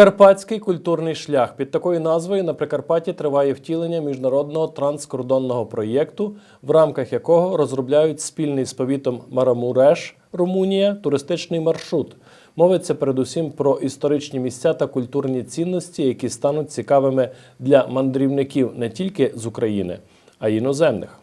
Карпатський культурний шлях під такою назвою на Прикарпатті триває втілення міжнародного транскордонного проєкту, в рамках якого розробляють спільний з повітом Марамуреш, Румунія, туристичний маршрут. Мовиться передусім про історичні місця та культурні цінності, які стануть цікавими для мандрівників не тільки з України, а й іноземних.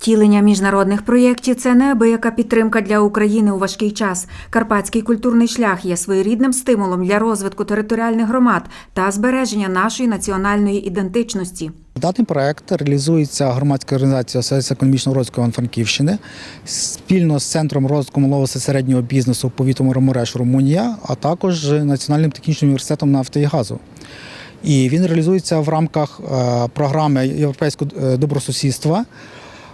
Втілення міжнародних проєктів це неабияка підтримка для України у важкий час. Карпатський культурний шлях є своєрідним стимулом для розвитку територіальних громад та збереження нашої національної ідентичності. Даний проект реалізується громадською організацією Асоціація економічного розвитку Івано-Франківщини спільно з центром розвитку малого та середнього бізнесу повітом Ромуреш Румунія, а також Національним технічним університетом нафти і газу. І він реалізується в рамках е, програми Європейського е, добросусідства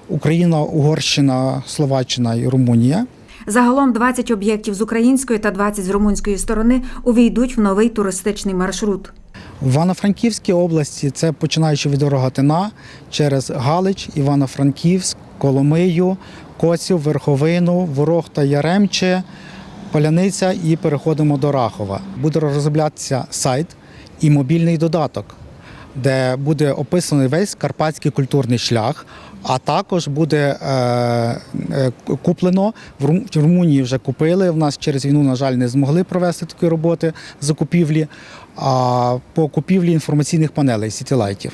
Україна, Угорщина, Словаччина і Румунія. Загалом 20 об'єктів з української та 20 з румунської сторони увійдуть в новий туристичний маршрут. В Івано-Франківській області це починаючи від Рогатина через Галич, Івано-Франківськ, Коломию, Коців, Верховину, Ворог та Яремче, Поляниця і переходимо до Рахова. Буде розроблятися сайт і мобільний додаток, де буде описаний весь карпатський культурний шлях. А також буде е, е, куплено в Румунії. Вже купили. В нас через війну, на жаль, не змогли провести такі роботи закупівлі. А по купівлі інформаційних панелей сітілайтів.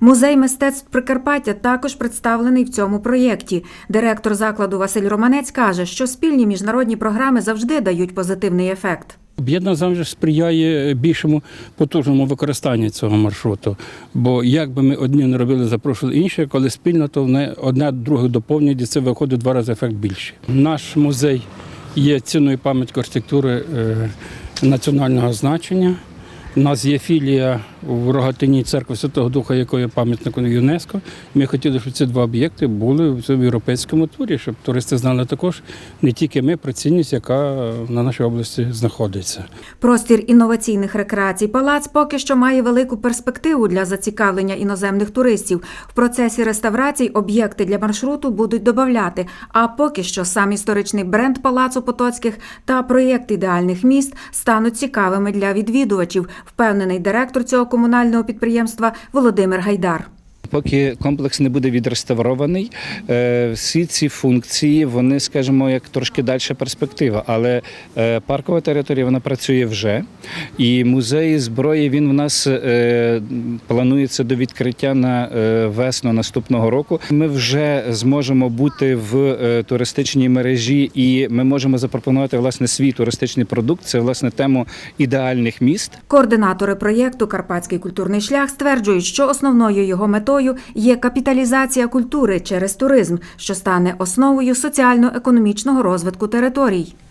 Музей мистецтв Прикарпаття також представлений в цьому проєкті. Директор закладу Василь Романець каже, що спільні міжнародні програми завжди дають позитивний ефект. Об'єднання завжди сприяє більшому потужному використанню цього маршруту. Бо як би ми одні не робили, запрошували інші, коли спільно, то вони одне друге доповнюють, і це виходить в два рази ефект більший. Наш музей є цінною пам'яткою архітектури е, національного значення. У нас є філія в Рогатині церкви Святого Духа, якої пам'ятником ЮНЕСКО. Ми хотіли, щоб ці два об'єкти були в цьому європейському турі, щоб туристи знали також не тільки ми про цінність, яка на нашій області знаходиться. Простір інноваційних рекреацій палац поки що має велику перспективу для зацікавлення іноземних туристів. В процесі реставрацій об'єкти для маршруту будуть додавати. А поки що сам історичний бренд палацу Потоцьких та проєкт ідеальних міст стануть цікавими для відвідувачів, впевнений директор цього комунального підприємства Володимир Гайдар. Поки комплекс не буде відреставрований, е, всі ці функції, вони, скажімо, як трошки далі перспектива. Але е, паркова територія вона працює вже. І музей зброї він в нас е, планується до відкриття на весну наступного року. Ми вже зможемо бути в туристичній мережі, і ми можемо запропонувати власне свій туристичний продукт. Це власне тему ідеальних міст. Координатори проєкту Карпатський культурний шлях стверджують, що основною його метою є капіталізація культури через туризм, що стане основою соціально-економічного розвитку територій.